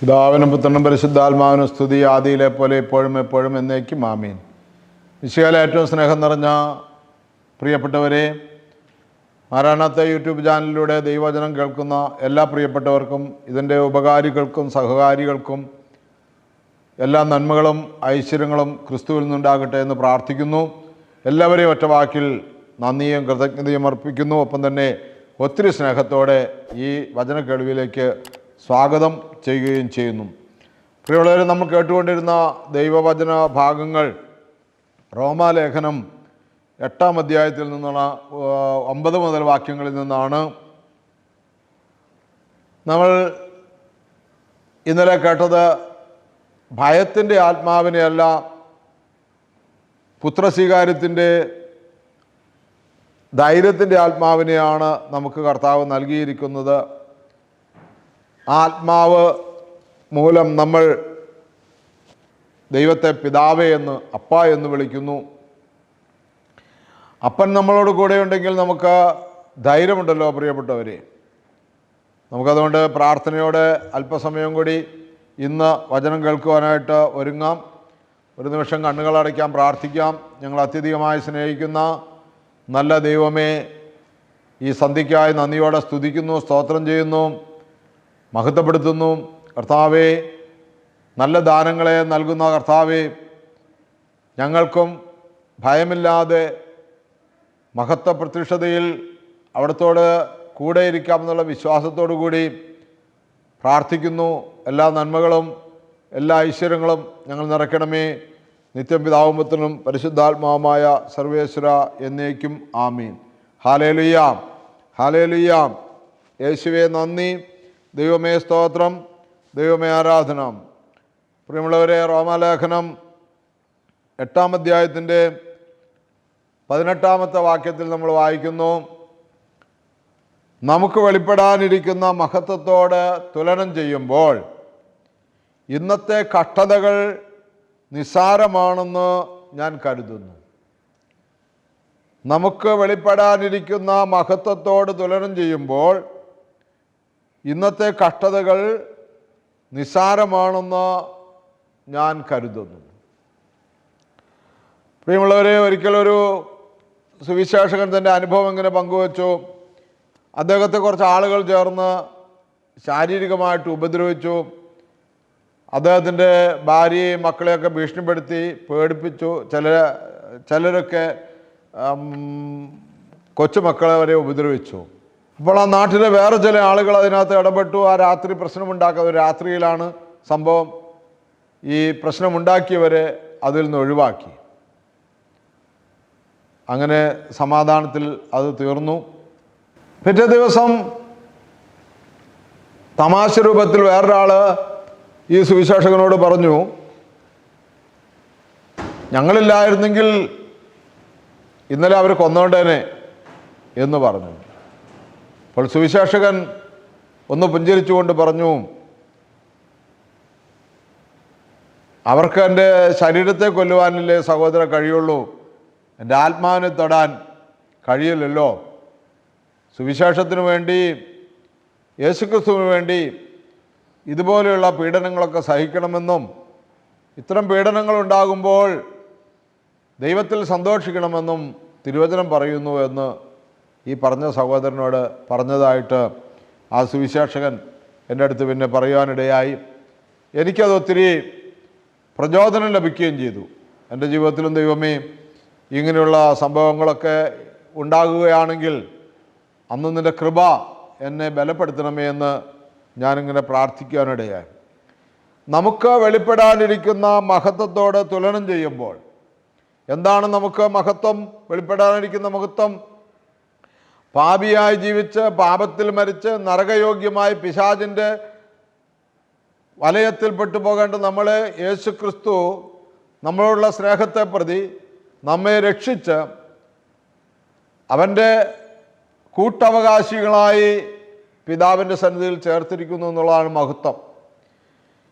പിതാവിനും പുത്രനും പരിശുദ്ധാത്മാവിനും സ്തുതി. ആദിയിലെ പോലെ ഇപ്പോഴും എപ്പോഴും എന്നേക്കും ആമീൻ. വിശയാല ഏറ്റവും സ്നേഹം നിറഞ്ഞ പ്രിയപ്പെട്ടവരെ മാരാണത്തെ യൂട്യൂബ് ചാനലിലൂടെ ദൈവചനം കേൾക്കുന്ന എല്ലാ പ്രിയപ്പെട്ടവർക്കും ഇതിന്റെ ഉപകാരികൾക്കും സഹകാരികൾക്കും എല്ലാ നന്മകളും ഐശ്വര്യങ്ങളും ക്രിസ്തുവിൽ നിന്നുണ്ടാകട്ടെ എന്ന് പ്രാർത്ഥിക്കുന്നു. എല്ലാവരെയും ഒറ്റ വാക്കിൽ നന്ദിയും കൃതജ്ഞതയും അർപ്പിക്കുന്നു. ഒപ്പം തന്നെ ഒത്തിരി സ്നേഹത്തോടെ ഈ വചന കേൾവിയിലേക്ക് സ്വാഗതം. ചെയ്യുകയും ചെയ്യുന്നു. പ്രിയമുള്ളവരെ നമ്മൾ കേട്ടുകൊണ്ടിരുന്ന ദൈവവചന ഭാഗങ്ങൾ റോമാലേഖനം എട്ടാം അധ്യായത്തിൽ നിന്നുള്ള ഒമ്പത് മുതൽ വാക്യങ്ങളിൽ നിന്നാണ് നമ്മൾ ഇന്നലെ കേട്ടത് ഭയത്തിന്റെ ആത്മാവിനെയല്ല പുത്രസ്വീകാര്യത്തിന്റെ ധൈര്യത്തിന്റെ ആത്മാവിനെയാണ് നമുക്ക് കർത്താവ് നൽകിയിരിക്കുന്നത്. ആത്മാവ് മൂലം നമ്മൾ ദൈവത്തെ പിതാവേ എന്ന് അപ്പ എന്ന് വിളിക്കുന്നു. അപ്പൻ നമ്മളോട് കൂടെ ഉണ്ടെങ്കിൽ നമുക്ക് ധൈര്യമുണ്ടല്ലോ പ്രിയപ്പെട്ടവരെ. നമുക്കതുകൊണ്ട് പ്രാർത്ഥനയോടെ അല്പസമയം കൂടി ഇന്ന് വചനം കേൾക്കുവാനായിട്ട് ഒരുങ്ങാം. ഒരു നിമിഷം കണ്ണുകൾ അടയ്ക്കാം പ്രാർത്ഥിക്കാം. ഞങ്ങൾ അത്യധികമായി സ്നേഹിക്കുന്ന നല്ല ദൈവമേ ഈ സന്ധിക്കായി നന്ദിയോടെ സ്തുതിക്കുന്നു സ്തോത്രം ചെയ്യുന്നു. മഹത്വപ്പെടുത്തുന്നു. കർത്താവേ നല്ല ദാനങ്ങളെ നൽകുന്ന കർത്താവേ ഞങ്ങൾക്കും ഭയമില്ലാതെ മഹത്വ പ്രത്യക്ഷതയിൽ അവിടത്തോട് കൂടെ ഇരിക്കാമെന്നുള്ള വിശ്വാസത്തോടു കൂടി പ്രാർത്ഥിക്കുന്നു. എല്ലാ നന്മകളും എല്ലാ ഐശ്വര്യങ്ങളും ഞങ്ങൾ നിറയ്ക്കണമേ. നിത്യം പിതാവുമ്പത്തിനും പരിശുദ്ധാത്മാവുമായ സർവേശ്വര എന്നേക്കും ആമീൻ. ഹാലേലുയ്യാം ഹാലേലുയ്യാം യേശുവെ നന്ദി. ദൈവമേ സ്തോത്രം ദൈവമേ ആരാധന. പ്രിയമുള്ളവരെ റോമാലേഖനം എട്ടാം അധ്യായത്തിന്റെ പതിനെട്ടാമത്തെ വാക്യത്തിൽ നമ്മൾ വായിക്കുന്നു. നമുക്ക് വെളിപ്പെടാനിരിക്കുന്ന മഹത്വത്തോട് തുലനം ചെയ്യുമ്പോൾ ഇന്നത്തെ കഷ്ടതകൾ നിസ്സാരമാണെന്ന് ഞാൻ കരുതുന്നു. നമുക്ക് വെളിപ്പെടാനിരിക്കുന്ന മഹത്വത്തോട് തുലനം ചെയ്യുമ്പോൾ ഇന്നത്തെ കഷ്ടതകൾ നിസാരമാണെന്ന് ഞാൻ കരുതുന്നു. പ്രിയമുള്ളവരെ ഒരിക്കലൊരു സുവിശേഷകൻ തന്റെ അനുഭവം ഇങ്ങനെ പങ്കുവച്ചു? അദ്ദേഹത്തെ കുറച്ച് ആളുകൾ ചേർന്ന് ശാരീരികമായിട്ട് ഉപദ്രവിച്ചു. അദ്ദേഹത്തിന്റെ ഭാര്യയും മക്കളെയൊക്കെ ഭീഷണിപ്പെടുത്തി പേടിപ്പിച്ചു. ചില ചിലരൊക്കെ കൊച്ചുമക്കളെ വരെ ഉപദ്രവിച്ചു. അപ്പോൾ ആ നാട്ടിലെ വേറെ ചില ആളുകൾ അതിനകത്ത് ഇടപെട്ടു. ആ രാത്രി പ്രശ്നമുണ്ടാക്കുക രാത്രിയിലാണ് സംഭവം. ഈ പ്രശ്നമുണ്ടാക്കിയവരെ അതിൽ നിന്ന് ഒഴിവാക്കി. അങ്ങനെ സമാധാനത്തിൽ അത് തീർന്നു. പിറ്റേ ദിവസം തമാശ രൂപത്തിൽ വേറൊരാൾ ഈ സുവിശേഷകനോട് പറഞ്ഞു ഞങ്ങളില്ലായിരുന്നെങ്കിൽ ഇന്നലെ അവർ കൊന്നോണ്ടേനെ എന്ന് പറഞ്ഞു. അപ്പോൾ സുവിശേഷകൻ ഒന്ന് പുഞ്ചരിച്ചുകൊണ്ട് പറഞ്ഞു അവർക്ക് എന്റെ ശരീരത്തെ കൊല്ലുവാനല്ലേ സഹോദര കഴിയുള്ളൂ. എന്റെ ആത്മാവിനെ തൊടാൻ കഴിയില്ലല്ലോ. സുവിശേഷത്തിനു വേണ്ടി യേശുക്രിസ്തുവിന് വേണ്ടി ഇതുപോലെയുള്ള പീഡനങ്ങളൊക്കെ സഹിക്കണമെന്നും ഇത്തരം പീഡനങ്ങൾ ഉണ്ടാകുമ്പോൾ ദൈവത്തിൽ സന്തോഷിക്കണമെന്നും തിരുവചനം പറയുന്നു എന്ന് ഈ പറഞ്ഞ സഹോദരനോട് പറഞ്ഞതായിട്ട് ആ സുവിശേഷകൻ എന്റെ അടുത്ത് പിന്നെ പറയുവാനിടയായി. എനിക്കത് ഒത്തിരി പ്രചോദനം ലഭിക്കുകയും ചെയ്തു. എന്റെ ജീവിതത്തിലും ദൈവമേ ഇങ്ങനെയുള്ള സംഭവങ്ങളൊക്കെ ഉണ്ടാകുകയാണെങ്കിൽ അന്ന് നിന്റെ കൃപ എന്നെ ബലപ്പെടുത്തണമേ എന്ന് ഞാനിങ്ങനെ പ്രാർത്ഥിക്കാനിടയായി നമുക്ക് വെളിപ്പെടാനിരിക്കുന്ന മഹത്വത്തോട് തുലനം ചെയ്യുമ്പോൾ എന്താണ് നമുക്ക് മഹത്വം? വെളിപ്പെടാനിരിക്കുന്ന മഹത്വം? പാപിയായി ജീവിച്ച് പാപത്തിൽ മരിച്ച് നരകയോഗ്യമായി പിശാചിന്റെ വലയത്തിൽ പെട്ടുപോകേണ്ട നമ്മൾ യേശു ക്രിസ്തു നമ്മളോടുള്ള സ്നേഹത്തെ പ്രതി നമ്മെ രക്ഷിച്ച് അവന്റെ കൂട്ടവകാശികളായി പിതാവിന്റെ സന്നിധിയിൽ ചേർത്തിരിക്കുന്നു എന്നുള്ളതാണ് മഹത്വം.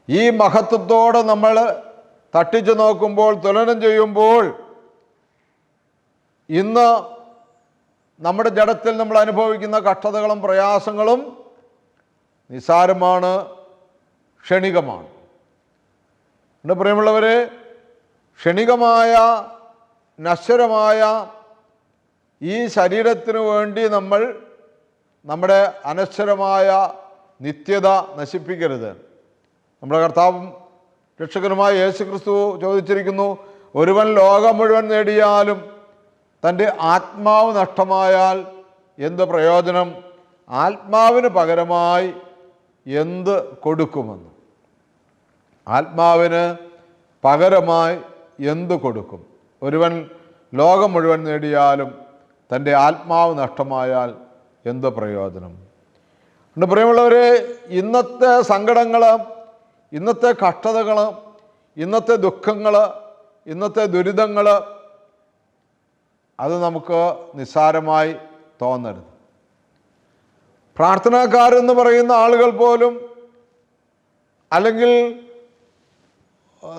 ഈ മഹത്വത്തോടെ നമ്മൾ തട്ടിച്ചു നോക്കുമ്പോൾ തുലനം ചെയ്യുമ്പോൾ ഇന്ന് നമ്മുടെ ജഡത്തിൽ നമ്മൾ അനുഭവിക്കുന്ന കഷ്ടതകളും പ്രയാസങ്ങളും നിസാരമാണ് ക്ഷണികമാണ്. എന്റെ പ്രിയമുള്ളവരെ ക്ഷണികമായ നശ്വരമായ ഈ ശരീരത്തിനു വേണ്ടി നമ്മൾ നമ്മുടെ അനശ്വരമായ നിത്യത നശിപ്പിക്കരുത്. നമ്മുടെ കർത്താവും രക്ഷകനുമായ യേശു ക്രിസ്തു ചോദിച്ചിരിക്കുന്നു ഒരുവൻ ലോകം മുഴുവൻ നേടിയാലും തന്റെ ആത്മാവ് നഷ്ടമായാൽ എന്ത് പ്രയോജനം? ആത്മാവിന് പകരമായി എന്ത് കൊടുക്കുമെന്ന്. ആത്മാവിന് പകരമായി എന്ത് കൊടുക്കും? ഒരുവൻ ലോകം മുഴുവൻ നേടിയാലും തന്റെ ആത്മാവ് നഷ്ടമായാൽ എന്ത് പ്രയോജനം? പ്രിയമുള്ളവരെ ഇന്നത്തെ സങ്കടങ്ങൾ ഇന്നത്തെ കഷ്ടതകൾ ഇന്നത്തെ ദുഃഖങ്ങൾ ഇന്നത്തെ ദുരിതങ്ങൾ അത് നമുക്ക് നിസ്സാരമായി തോന്നരുത്. പ്രാർത്ഥനാക്കാരെന്ന് പറയുന്ന ആളുകൾ പോലും അല്ലെങ്കിൽ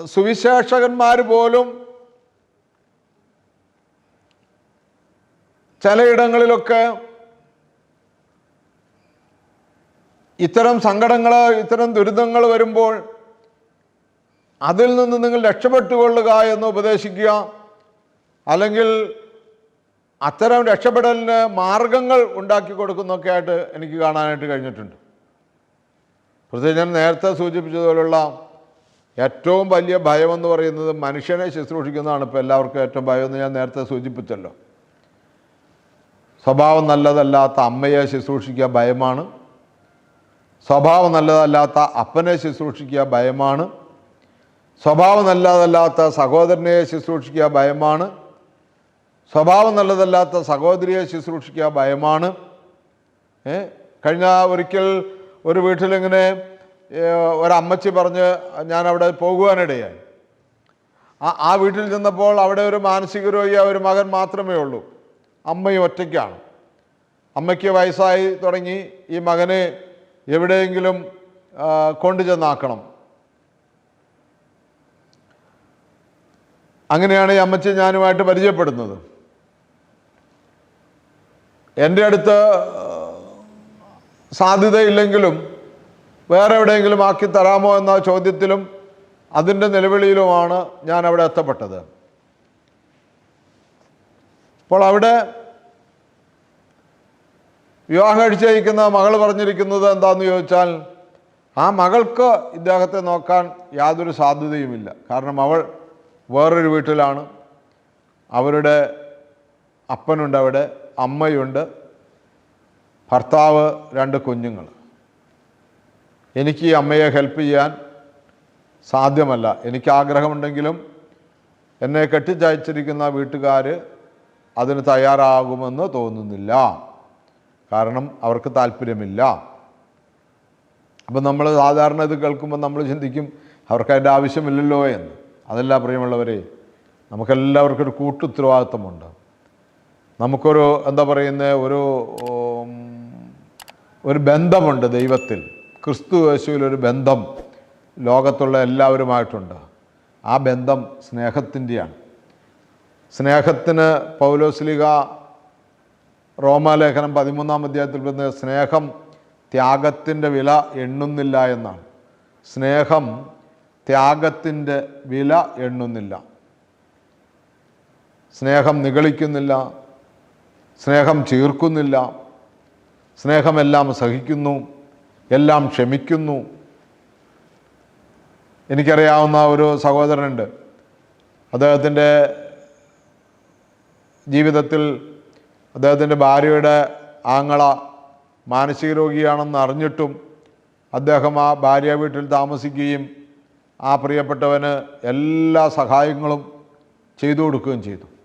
സുവിശേഷകന്മാർ പോലും ചിലയിടങ്ങളിലൊക്കെ ഇത്തരം സങ്കടങ്ങൾ ഇത്തരം ദുരിതങ്ങൾ വരുമ്പോൾ അതിൽ നിന്ന് നിങ്ങൾ രക്ഷപ്പെട്ടുകൊള്ളുക എന്ന് ഉപദേശിക്കുക. അല്ലെങ്കിൽ അത്തരം രക്ഷപ്പെടലിന് മാർഗങ്ങൾ ഉണ്ടാക്കി കൊടുക്കുന്നൊക്കെ ആയിട്ട് എനിക്ക് കാണാനായിട്ട് കഴിഞ്ഞിട്ടുണ്ട്. പ്രത്യേകിച്ച് ഞാൻ നേരത്തെ സൂചിപ്പിച്ചതുപോലുള്ള ഏറ്റവും വലിയ ഭയമെന്ന് പറയുന്നത് മനുഷ്യനെ ശുശ്രൂഷിക്കുന്നതാണ് ഇപ്പോൾ എല്ലാവർക്കും ഏറ്റവും ഭയമെന്ന് ഞാൻ നേരത്തെ സൂചിപ്പിച്ചല്ലോ. സ്വഭാവം നല്ലതല്ലാത്ത അമ്മയെ ശുശ്രൂഷിക്കുക ഭയമാണ്. സ്വഭാവം നല്ലതല്ലാത്ത അപ്പനെ ശുശ്രൂഷിക്കുക ഭയമാണ്. സ്വഭാവം നല്ലതല്ലാത്ത സഹോദരനെ ശുശ്രൂഷിക്കുക ഭയമാണ്. സ്വഭാവം നല്ലതല്ലാത്ത സഹോദരിയെ ശുശ്രൂഷിക്കുക ഭയമാണ്. കഴിഞ്ഞ ഒരിക്കൽ ഒരു വീട്ടിലിങ്ങനെ ഒരമ്മച്ചി പറഞ്ഞ് ഞാൻ അവിടെ പോകുവാനിടയായി. ആ ആ വീട്ടിൽ ചെന്നപ്പോൾ അവിടെ ഒരു മാനസിക രോഗിയ ഒരു മകൻ മാത്രമേ ഉള്ളൂ. അമ്മയും ഒറ്റയ്ക്കാണ്. അമ്മയ്ക്ക് വയസ്സായി തുടങ്ങി. ഈ മകനെ എവിടെയെങ്കിലും കൊണ്ടു ചെന്നാക്കണം. അങ്ങനെയാണ് ഈ അമ്മച്ചി ഞാനുമായിട്ട് പരിചയപ്പെടുന്നത്. എന്റെ അടുത്ത് സാധ്യതയില്ലെങ്കിലും വേറെ എവിടെയെങ്കിലും ആക്കി തരാമോ എന്ന ചോദ്യത്തിലും അതിന്റെ നിലവിളിയിലുമാണ് ഞാൻ അവിടെ എത്തപ്പെട്ടത്. അപ്പോൾ അവിടെ വിവാഹം കഴിച്ചയക്കുന്ന മകൾ പറഞ്ഞിരിക്കുന്നത് എന്താണെന്ന് ചോദിച്ചാൽ ആ മകൾക്ക് ഇദ്ദേഹത്തെ നോക്കാൻ യാതൊരു സാധ്യതയുമില്ല. കാരണം അവൾ വേറൊരു വീട്ടിലാണ്. അവരുടെ അപ്പനുണ്ട് അവിടെ. അമ്മയുണ്ട്. ഭർത്താവ് രണ്ട് കുഞ്ഞുങ്ങൾ. എനിക്ക് ഈ അമ്മയെ ഹെൽപ്പ് ചെയ്യാൻ സാധ്യമല്ല. എനിക്ക് ആഗ്രഹമുണ്ടെങ്കിലും എന്നെ കെട്ടിച്ചയച്ചിരിക്കുന്ന വീട്ടുകാർ അതിന് തയ്യാറാകുമെന്ന് തോന്നുന്നില്ല. കാരണം അവർക്ക് താല്പര്യമില്ല. അപ്പം നമ്മൾ സാധാരണ ഇത് കേൾക്കുമ്പോൾ നമ്മൾ ചിന്തിക്കും അവർക്ക് അതിന്റെ ആവശ്യമില്ലല്ലോ എന്ന്. അതല്ല പ്രിയമുള്ളവരെ നമുക്കെല്ലാവർക്കും ഒരു കൂട്ടുത്തരവാദിത്വമുണ്ട്. നമുക്കൊരു എന്താ പറയുന്നത് ഒരു ഒരു ബന്ധമുണ്ട് ദൈവത്തിൽ. ക്രിസ്തു യേശുവിലൊരു ബന്ധം ലോകത്തുള്ള എല്ലാവരുമായിട്ടുണ്ട്. ആ ബന്ധം സ്നേഹത്തിന്റെയാണ്. സ്നേഹത്തിന് പൗലോസ്ലിക റോമാലേഖനം പതിമൂന്നാം അധ്യായത്തിൽ പറയുന്നത് സ്നേഹം ത്യാഗത്തിന്റെ വില എണ്ണുന്നില്ല എന്നാണ്. സ്നേഹം ത്യാഗത്തിന്റെ വില എണ്ണുന്നില്ല. സ്നേഹം നിഗളിക്കുന്നില്ല. സ്നേഹം ചീർക്കുന്നില്ല. സ്നേഹമെല്ലാം സഹിക്കുന്നു. എല്ലാം ക്ഷമിക്കുന്നു. എനിക്കറിയാവുന്ന ഒരു സഹോദരനുണ്ട്. അദ്ദേഹത്തിന്റെ ജീവിതത്തിൽ അദ്ദേഹത്തിന്റെ ഭാര്യയുടെ ആങ്ങള മാനസിക രോഗിയാണെന്ന് അറിഞ്ഞിട്ടും അദ്ദേഹം ആ ഭാര്യ വീട്ടിൽ താമസിക്കുകയും ആ പ്രിയപ്പെട്ടവന് എല്ലാ സഹായങ്ങളും ചെയ്തു കൊടുക്കുകയും ചെയ്തു.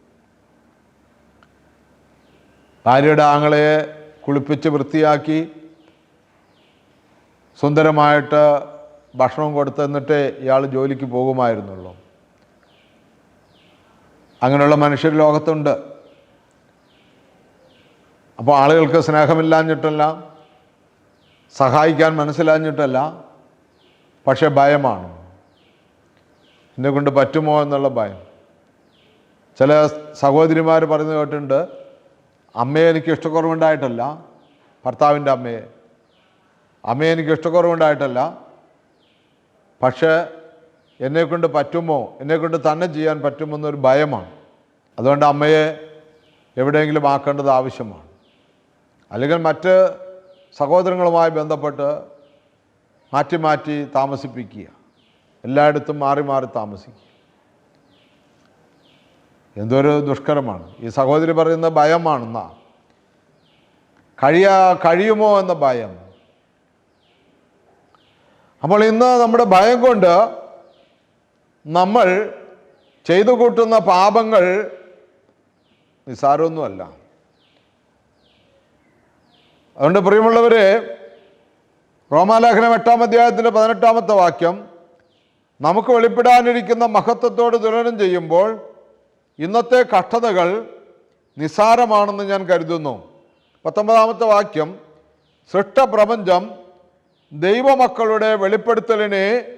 ഭാര്യയുടെ ആങ്ങളയെ കുളിപ്പിച്ച് വൃത്തിയാക്കി സുന്ദരമായിട്ട് ഭക്ഷണം കൊടുത്ത് എന്നിട്ടേ ഇയാൾ ജോലിക്ക് പോകുമായിരുന്നുള്ളൂ. അങ്ങനെയുള്ള മനുഷ്യർ ലോകത്തുണ്ട്. അപ്പോൾ ആളുകൾക്ക് സ്നേഹമില്ലാഞ്ഞിട്ടല്ല സഹായിക്കാൻ മനസ്സിലാഞ്ഞിട്ടല്ല പക്ഷേ ഭയമാണ്. എന്നെ കൊണ്ട് പറ്റുമോ എന്നുള്ള ഭയം. ചില സഹോദരിമാർ പറയുന്നത് കേട്ടിട്ടുണ്ട് അമ്മയെ എനിക്ക് ഇഷ്ടക്കുറവുണ്ടായിട്ടല്ല. ഭർത്താവിന്റെ അമ്മയെ അമ്മയെ എനിക്ക് ഇഷ്ടക്കുറവുണ്ടായിട്ടല്ല. പക്ഷേ എന്നെക്കൊണ്ട് പറ്റുമോ? എന്നെക്കൊണ്ട് തന്നെ ചെയ്യാൻ പറ്റുമോ എന്നൊരു ഭയമാണ്. അതുകൊണ്ട് അമ്മയെ എവിടെയെങ്കിലും ആക്കേണ്ടത് ആവശ്യമാണ്. അല്ലെങ്കിൽ മറ്റ് സഹോദരങ്ങളുമായി ബന്ധപ്പെട്ട് മാറ്റി മാറ്റി താമസിപ്പിക്കുക. എല്ലായിടത്തും മാറി മാറി താമസിക്കുക. എന്തൊരു ദുഷ്കരമാണ്. ഈ സഹോദരി പറയുന്ന ഭയമാണെന്ന. കഴിയാ കഴിയുമോ എന്ന ഭയം. അപ്പോൾ ഇന്ന് നമ്മുടെ ഭയം കൊണ്ട് നമ്മൾ ചെയ്തു കൂട്ടുന്ന പാപങ്ങൾ നിസ്സാരമൊന്നുമല്ല. അതുകൊണ്ട് പ്രിയമുള്ളവരെ റോമാലേഖനം എട്ടാം അധ്യായത്തിന്റെ പതിനെട്ടാമത്തെ വാക്യം നമുക്ക് വെളിപ്പെടാനിരിക്കുന്ന മഹത്വത്തോട് തുലനം ചെയ്യുമ്പോൾ ഇന്നത്തെ കഷ്ടതകൾ നിസാരമാണെന്ന് ഞാൻ കരുതുന്നു. പത്തൊമ്പതാമത്തെ വാക്യം സൃഷ്ടപ്രപഞ്ചം ദൈവമക്കളുടെ വെളിപ്പെടുത്തലിനെ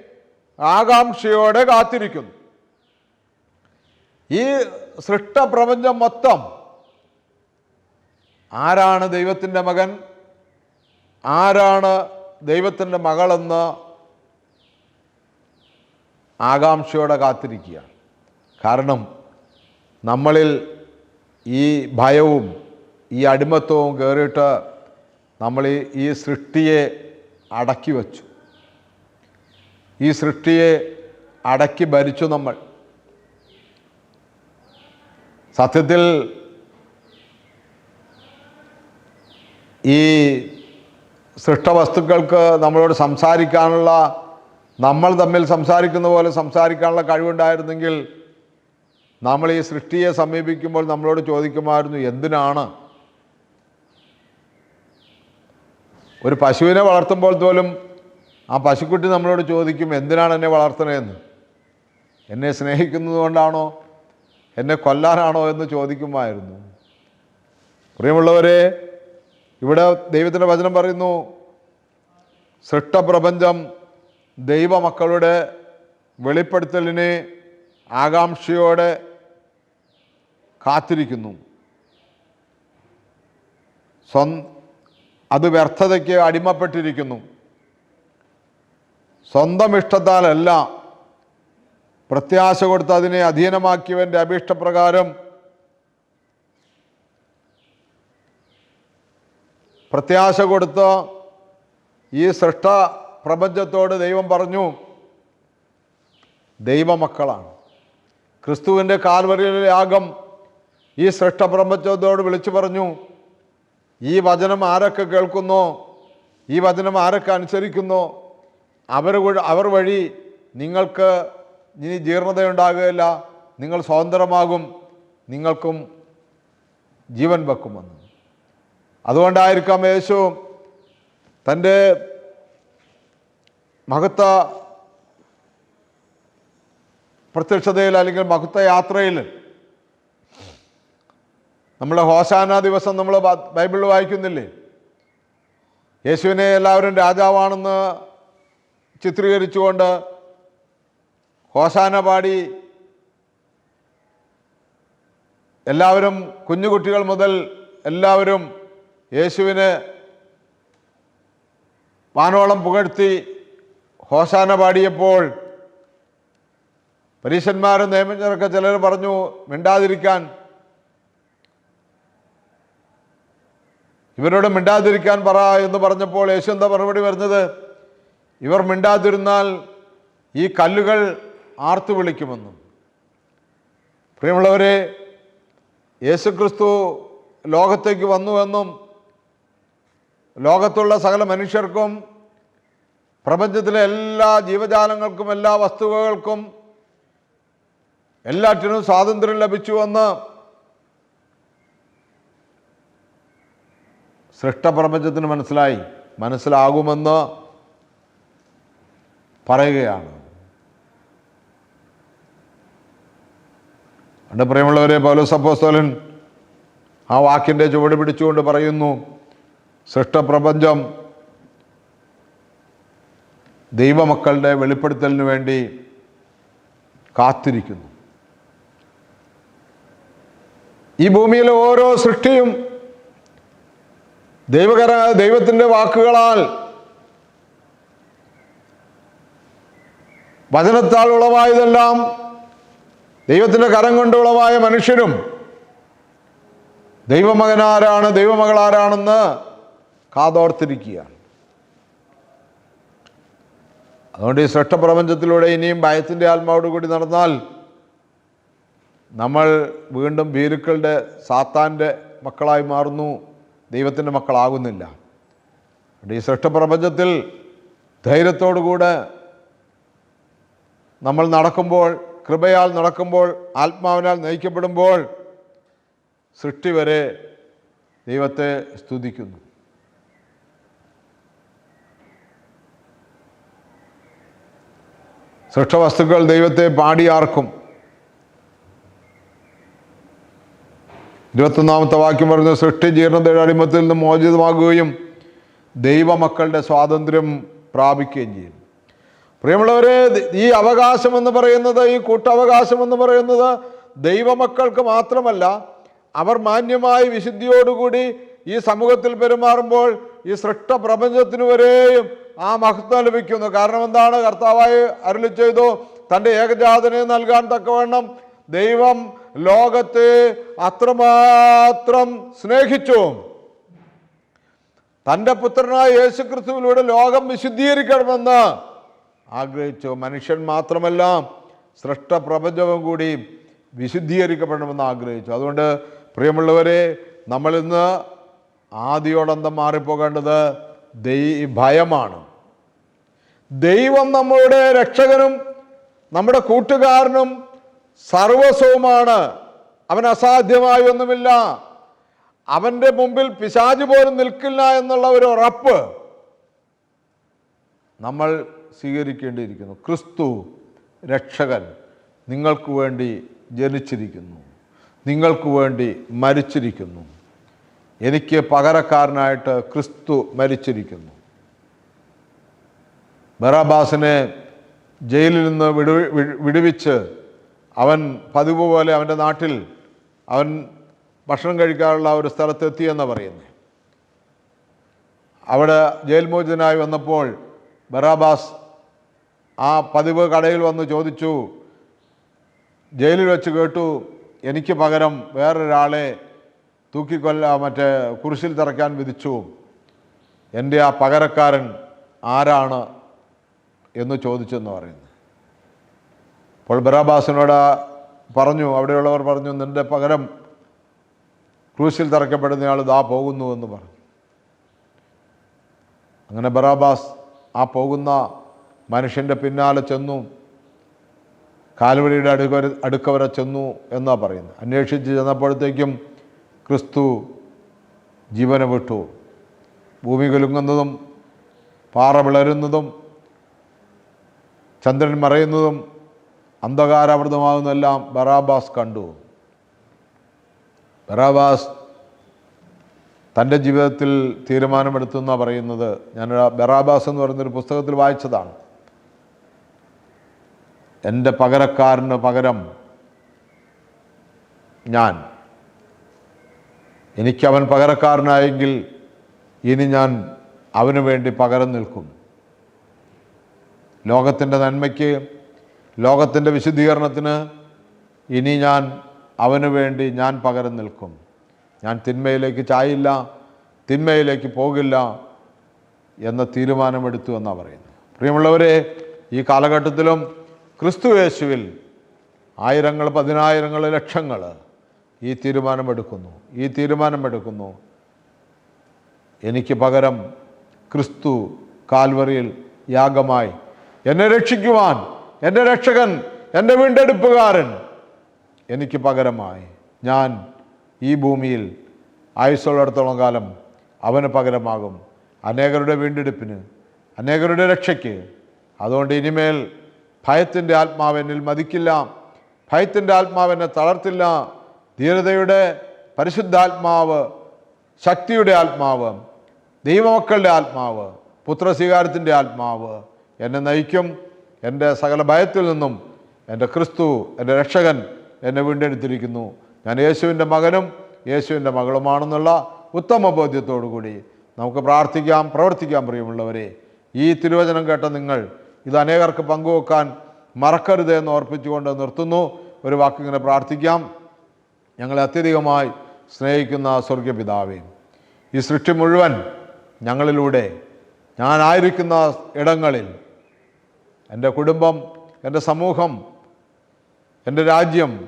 ആകാംക്ഷയോടെ കാത്തിരിക്കുന്നു. ഈ സൃഷ്ടപ്രപഞ്ചം മൊത്തം ആരാണ് ദൈവത്തിന്റെ മകൻ? ആരാണ് ദൈവത്തിന്റെ മകളെന്ന് ആകാംക്ഷയോടെ കാത്തിരിക്കുക കാരണം നമ്മളിൽ ഈ ഭയവും ഈ അടിമത്വവും കയറിയിട്ട് നമ്മൾ ഈ സൃഷ്ടിയെ അടക്കി വച്ചു. ഈ സൃഷ്ടിയെ അടക്കി ഭരിച്ചു നമ്മൾ. സത്യത്തിൽ ഈ സൃഷ്ടവസ്തുക്കൾക്ക് നമ്മളോട് സംസാരിക്കാനുള്ള നമ്മൾ തമ്മിൽ സംസാരിക്കുന്ന പോലെ സംസാരിക്കാനുള്ള കഴിവുണ്ടായിരുന്നെങ്കിൽ നമ്മൾ ഈ സൃഷ്ടിയെ സമീപിക്കുമ്പോൾ നമ്മളോട് ചോദിക്കുമായിരുന്നു എന്തിനാണ്? ഒരു പശുവിനെ വളർത്തുമ്പോൾ പോലും ആ പശുക്കുട്ടി നമ്മളോട് ചോദിക്കും എന്തിനാണ് എന്നെ വളർത്തണതെന്ന് എന്നെ സ്നേഹിക്കുന്നത് കൊണ്ടാണോ? എന്നെ കൊല്ലാനാണോ? എന്ന് ചോദിക്കുമായിരുന്നു. പ്രിയമുള്ളവരെ ഇവിടെ ദൈവത്തിന്റെ വചനം പറയുന്നു സൃഷ്ടപ്രപഞ്ചം ദൈവമക്കളുടെ വെളിപ്പെടുത്തലിനെ ആകാംക്ഷയോടെ കാത്തിരിക്കുന്നു. സ്വ അത് വ്യർത്ഥതയ്ക്ക് അടിമപ്പെട്ടിരിക്കുന്നു. സ്വന്തം ഇഷ്ടത്താലല്ല. പ്രത്യാശ കൊടുത്ത് അതിനെ അധീനമാക്കിയവന്റെ അഭീഷ്ടപ്രകാരം പ്രത്യാശ കൊടുത്ത് ഈ സൃഷ്ട പ്രപഞ്ചത്തോട് ദൈവം പറഞ്ഞു ദൈവമക്കളാണ്. ക്രിസ്തുവിന്റെ കാൽവരിയിലെ യാഗം ഈ സൃഷ്ടപ്രപഞ്ചത്തോട് വിളിച്ചു പറഞ്ഞു ഈ വചനം ആരൊക്കെ കേൾക്കുന്നു ഈ വചനം ആരൊക്കെ അനുസരിക്കുന്നു അവർ അവർ വഴി നിങ്ങൾക്ക് ഇനി ജീർണതയുണ്ടാകുകയില്ല നിങ്ങൾ സ്വതന്ത്രമാകും നിങ്ങൾക്കും ജീവൻ വെക്കുമെന്ന്. അതുകൊണ്ടായിരിക്കാം യേശു തന്റെ മഹത്ത പ്രത്യക്ഷതയിൽ അല്ലെങ്കിൽ മഹത്ത യാത്രയിൽ നമ്മൾ ഹോസാന ദിവസം നമ്മൾ ബൈബിളിൽ വായിക്കുന്നില്ലേ? യേശുവിനെ എല്ലാവരും രാജാവാണെന്ന് ചിത്രീകരിച്ചുകൊണ്ട് ഹോസാന പാടി എല്ലാവരും കുഞ്ഞുകുട്ടികൾ മുതൽ എല്ലാവരും യേശുവിനെ വാനോളം പുകഴ്ത്തി ഹോസാന പാടിയപ്പോൾ പരീശന്മാരും നിയമജ്ഞരൊക്കെ ചിലർ പറഞ്ഞു മിണ്ടാതിരിക്കാൻ ഇവരോട് മിണ്ടാതിരിക്കാൻ പറ എന്ന് പറഞ്ഞപ്പോൾ യേശു എന്താ മറുപടി വരുന്നത് ഇവർ മിണ്ടാതിരുന്നാൽ ഈ കല്ലുകൾ ആർത്തു വിളിക്കുമെന്നും. പ്രിയമുള്ളവരെ യേശുക്രിസ്തു ലോകത്തേക്ക് വന്നുവെന്നും ലോകത്തുള്ള സകല മനുഷ്യർക്കും പ്രപഞ്ചത്തിലെ എല്ലാ ജീവജാലങ്ങൾക്കും എല്ലാ വസ്തുവകൾക്കും എല്ലാറ്റിനും സ്വാതന്ത്ര്യം ലഭിച്ചുവെന്ന് സൃഷ്ടപ്രപഞ്ചത്തിന് മനസ്സിലായി. മനസ്സിലാകുമെന്ന് പറയുകയാണ്. എന്റെ പ്രിയമുള്ളവരെ പൗലോസ് അപ്പോസ്തലൻ ആ വാക്കിന്റെ ചുവട് പിടിച്ചുകൊണ്ട് പറയുന്നു സൃഷ്ടപ്രപഞ്ചം ദൈവമക്കളുടെ വെളിപ്പെടുത്തലിന് വേണ്ടി കാത്തിരിക്കുന്നു. ഈ ഭൂമിയിലെ ഓരോ സൃഷ്ടിയും ദൈവകര ദൈവത്തിന്റെ വാക്കുകളാൽ വചനത്താൽ ഉളവായതെല്ലാം ദൈവത്തിന്റെ കരം കൊണ്ട് ഉളവായ മനുഷ്യരും ദൈവമകനാരാണ് ദൈവമകളാരാണെന്ന് കാതോർത്തിരിക്കുകയാണ്. അതുകൊണ്ട് ഈ ശ്രേഷ്ഠ പ്രപഞ്ചത്തിലൂടെ ഇനിയും ഭയത്തിന്റെ ആത്മാവോടുകൂടി നടന്നാൽ നമ്മൾ വീണ്ടും ഭീരുക്കളുടെ സാത്താന്റെ മക്കളായി മാറുന്നു. ദൈവത്തിന്റെ മക്കളാകുന്നില്ല. ഈ സൃഷ്ടപ്രപഞ്ചത്തിൽ ധൈര്യത്തോടുകൂടെ നമ്മൾ നടക്കുമ്പോൾ കൃപയാൽ നടക്കുമ്പോൾ ആത്മാവിനാൽ നയിക്കപ്പെടുമ്പോൾ സൃഷ്ടി വരെ ദൈവത്തെ സ്തുതിക്കുന്നു. സൃഷ്ടവസ്തുക്കൾ ദൈവത്തെ പാടിയാർക്കും. ഇരുപത്തൊന്നാമത്തെ വാക്യം പറയുന്നത് സൃഷ്ടി ജീർണതയുടെ അടിമത്തിൽ നിന്ന് മോചിതമാകുകയും ദൈവമക്കളുടെ സ്വാതന്ത്ര്യം പ്രാപിക്കുകയും ചെയ്യും. പ്രിയമുള്ളവരെ ഈ അവകാശം എന്ന് പറയുന്നത് ഈ കൂട്ടവകാശം എന്ന് പറയുന്നത് ദൈവമക്കൾക്ക് മാത്രമല്ല അവർ മാന്യമായി വിശുദ്ധിയോടുകൂടി ഈ സമൂഹത്തിൽ പെരുമാറുമ്പോൾ ഈ സൃഷ്ട പ്രപഞ്ചത്തിനു വരെയും ആ മഹത്വം ലഭിക്കുന്നു. കാരണം എന്താണ്? കർത്താവായി അരുളി ചെയ്തു തന്റെ ഏകജാതനെ നൽകാൻ തക്കവണ്ണം ദൈവം ലോകത്തെ അത്രമാത്രം സ്നേഹിച്ചു. തന്റെ പുത്രനായ യേശുക്രിസ്തുവിലൂടെ ലോകം വിശുദ്ധീകരിക്കണമെന്ന് ആഗ്രഹിച്ചു. മനുഷ്യൻ മാത്രമല്ല സൃഷ്ട പ്രപഞ്ചവും കൂടി വിശുദ്ധീകരിക്കപ്പെടണമെന്ന് ആഗ്രഹിച്ചു. അതുകൊണ്ട് പ്രിയമുള്ളവരെ നമ്മളിന്ന് ആദ്യോടന്തം മാറിപ്പോകേണ്ടത് ദൈ ഭയമാണ്. ദൈവം നമ്മളുടെ രക്ഷകനും നമ്മുടെ കൂട്ടുകാരനും സർവസ്വവുമാണ്. അവൻ അസാധ്യമായി ഒന്നുമില്ല. അവന്റെ മുമ്പിൽ പിശാച് പോലും നിൽക്കില്ല എന്നുള്ള ഒരു ഉറപ്പ് നമ്മൾ സ്വീകരിക്കേണ്ടിയിരിക്കുന്നു. ക്രിസ്തു രക്ഷകൻ നിങ്ങൾക്ക് വേണ്ടി ജനിച്ചിരിക്കുന്നു. നിങ്ങൾക്ക് വേണ്ടി മരിച്ചിരിക്കുന്നു. എനിക്ക് പകരക്കാരനായിട്ട് ക്രിസ്തു മരിച്ചിരിക്കുന്നു. ബറാബാസിനെ ജയിലിൽ നിന്ന് വിടു വിടുവിച്ച് അവൻ പതിവ് പോലെ അവന്റെ നാട്ടിൽ അവൻ ഭക്ഷണം കഴിക്കാനുള്ള ഒരു സ്ഥലത്തെത്തിയെന്ന് പറയുന്നത് അവിടെ ജയിൽമോചിതനായി വന്നപ്പോൾ ബറാബാസ് ആ പതിവ് കടയിൽ വന്ന് ചോദിച്ചു ജയിലിൽ വെച്ച് കേട്ടു എനിക്ക് പകരം വേറൊരാളെ തൂക്കിക്കൊല്ല മറ്റേ കുരിശിൽ തറയ്ക്കാൻ വിധിച്ചു. എന്റെ ആ പകരക്കാരൻ ആരാണ്? എന്ന് ചോദിച്ചെന്ന് പറയുന്നു. അപ്പോൾ ബറാബാസിനോട് പറഞ്ഞു അവിടെയുള്ളവർ പറഞ്ഞു നിന്റെ പകരം ക്രൂസിൽ തറക്കപ്പെടുന്നയാൾ ദാ പോകുന്നു എന്ന് പറഞ്ഞു. അങ്ങനെ ബറാബാസ് ആ പോകുന്ന മനുഷ്യന്റെ പിന്നാലെ ചെന്നു. കാൽവഴിയുടെ അടുക്ക അടുക്കവരെ അടുക്ക വരെ ചെന്നു എന്നാണ് പറയുന്നത്. അന്വേഷിച്ച് ചെന്നപ്പോഴത്തേക്കും ക്രിസ്തു ജീവനെ വിട്ടു. ഭൂമി കുലുങ്ങുന്നതും പാറ വിളരുന്നതും ചന്ദ്രൻ മറയുന്നതും അന്ധകാരാവൃതമാകുന്നതെല്ലാം ബറാബാസ് കണ്ടു. ബറാബാസ് തന്റെ ജീവിതത്തിൽ തീരുമാനമെടുത്തു എന്നാണ് പറയുന്നത്. ഞാൻ ബറാബാസ് എന്ന് പറയുന്നൊരു പുസ്തകത്തിൽ വായിച്ചതാണ്. എന്റെ പകരക്കാരന് പകരം ഞാൻ എനിക്കവൻ പകരക്കാരനായെങ്കിൽ ഇനി ഞാൻ അവന് വേണ്ടി പകരം നിൽക്കും. ലോകത്തിന്റെ നന്മയ്ക്ക് ലോകത്തിന്റെ വിശുദ്ധീകരണത്തിന് ഇനി ഞാൻ അവന് വേണ്ടി ഞാൻ പകരം നിൽക്കും. ഞാൻ തിന്മയിലേക്ക് ചായില്ല തിന്മയിലേക്ക് പോകില്ല എന്ന തീരുമാനമെടുത്തു എന്നാണ് പറയുന്നത്. പ്രിയമുള്ളവരെ ഈ കാലഘട്ടത്തിലും ക്രിസ്തു യേശുവിൽ ആയിരങ്ങൾ പതിനായിരങ്ങൾ ലക്ഷങ്ങൾ ഈ തീരുമാനമെടുക്കുന്നു. ഈ തീരുമാനമെടുക്കുന്നു. എനിക്ക് പകരം ക്രിസ്തു കാൽവറിയിൽ യാഗമായി എന്നെ രക്ഷിക്കുവാൻ എന്റെ രക്ഷകൻ എന്റെ വീണ്ടെടുപ്പുകാരൻ. എനിക്ക് പകരമായി ഞാൻ ഈ ഭൂമിയിൽ ആയുസ്സുള്ളിടത്തോളം കാലം അവന് പകരമാകും. അനേകരുടെ വീണ്ടെടുപ്പിന് അനേകരുടെ രക്ഷയ്ക്ക്. അതുകൊണ്ട് ഇനിമേൽ ഭയത്തിന്റെ ആത്മാവ് എന്നിൽ മതിക്കില്ല. ഭയത്തിന്റെ ആത്മാവ് എന്നെ തളർത്തില്ല. ധീരതയുടെ പരിശുദ്ധാത്മാവ് ശക്തിയുടെ ആത്മാവ് ദൈവമക്കളുടെ ആത്മാവ് പുത്രസ്വീകാരത്തിന്റെ ആത്മാവ് എന്നെ നയിക്കും. എന്റെ സകല ഭയത്തിൽ നിന്നും എന്റെ ക്രിസ്തു എന്റെ രക്ഷകൻ എന്നെ വീണ്ടെടുത്തിരിക്കുന്നു. ഞാൻ യേശുവിന്റെ മകനും യേശുവിന്റെ മകളുമാണെന്നുള്ള ഉത്തമ കൂടി നമുക്ക് പ്രാർത്ഥിക്കാം പ്രവർത്തിക്കാം പ്രിയമുള്ളവരെ. ഈ തിരുവചനം കേട്ട നിങ്ങൾ ഇത് അനേകർക്ക് പങ്കുവെക്കാൻ മറക്കരുത് എന്ന് ഓർപ്പിച്ചുകൊണ്ട് നിർത്തുന്നു. ഒരു വാക്കിങ്ങനെ പ്രാർത്ഥിക്കാം. ഞങ്ങളെ അത്യധികമായി സ്നേഹിക്കുന്ന സ്വർഗീയ ഈ സൃഷ്ടി മുഴുവൻ ഞങ്ങളിലൂടെ ഞാനായിരിക്കുന്ന ഇടങ്ങളിൽ എന്റെ കുടുംബം എന്റെ സമൂഹം എന്റെ രാജ്യം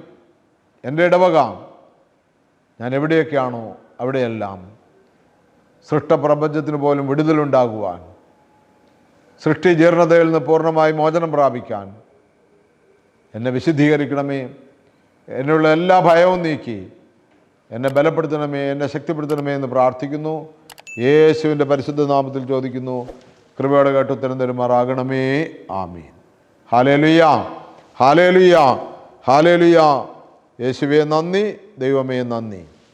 എന്റെ ഇടവക ഞാൻ എവിടെയൊക്കെയാണോ അവിടെയെല്ലാം സൃഷ്ടപ്രപഞ്ചത്തിന് പോലും വിടുതലുണ്ടാകുവാൻ സൃഷ്ടി ജീർണതയിൽ നിന്ന് പൂർണമായി മോചനം പ്രാപിക്കാൻ എന്നെ വിശുദ്ധീകരിക്കണമേ. എന്നുള്ള എല്ലാ ഭയവും നീക്കി എന്നെ ബലപ്പെടുത്തണമേ എന്നെ ശക്തിപ്പെടുത്തണമേ എന്ന് പ്രാർത്ഥിക്കുന്നു. യേശുവിന്റെ പരിശുദ്ധ നാമത്തിൽ ചോദിക്കുന്നു. കൃപയോടെ കേട്ട് ഉത്തരം തരുമാറാകണമേ. ആമീൻ. ഹാലേലുയ ഹാലേലുയ ഹാലേലുയ യേശുവേ നന്ദി. ദൈവമേ നന്ദി.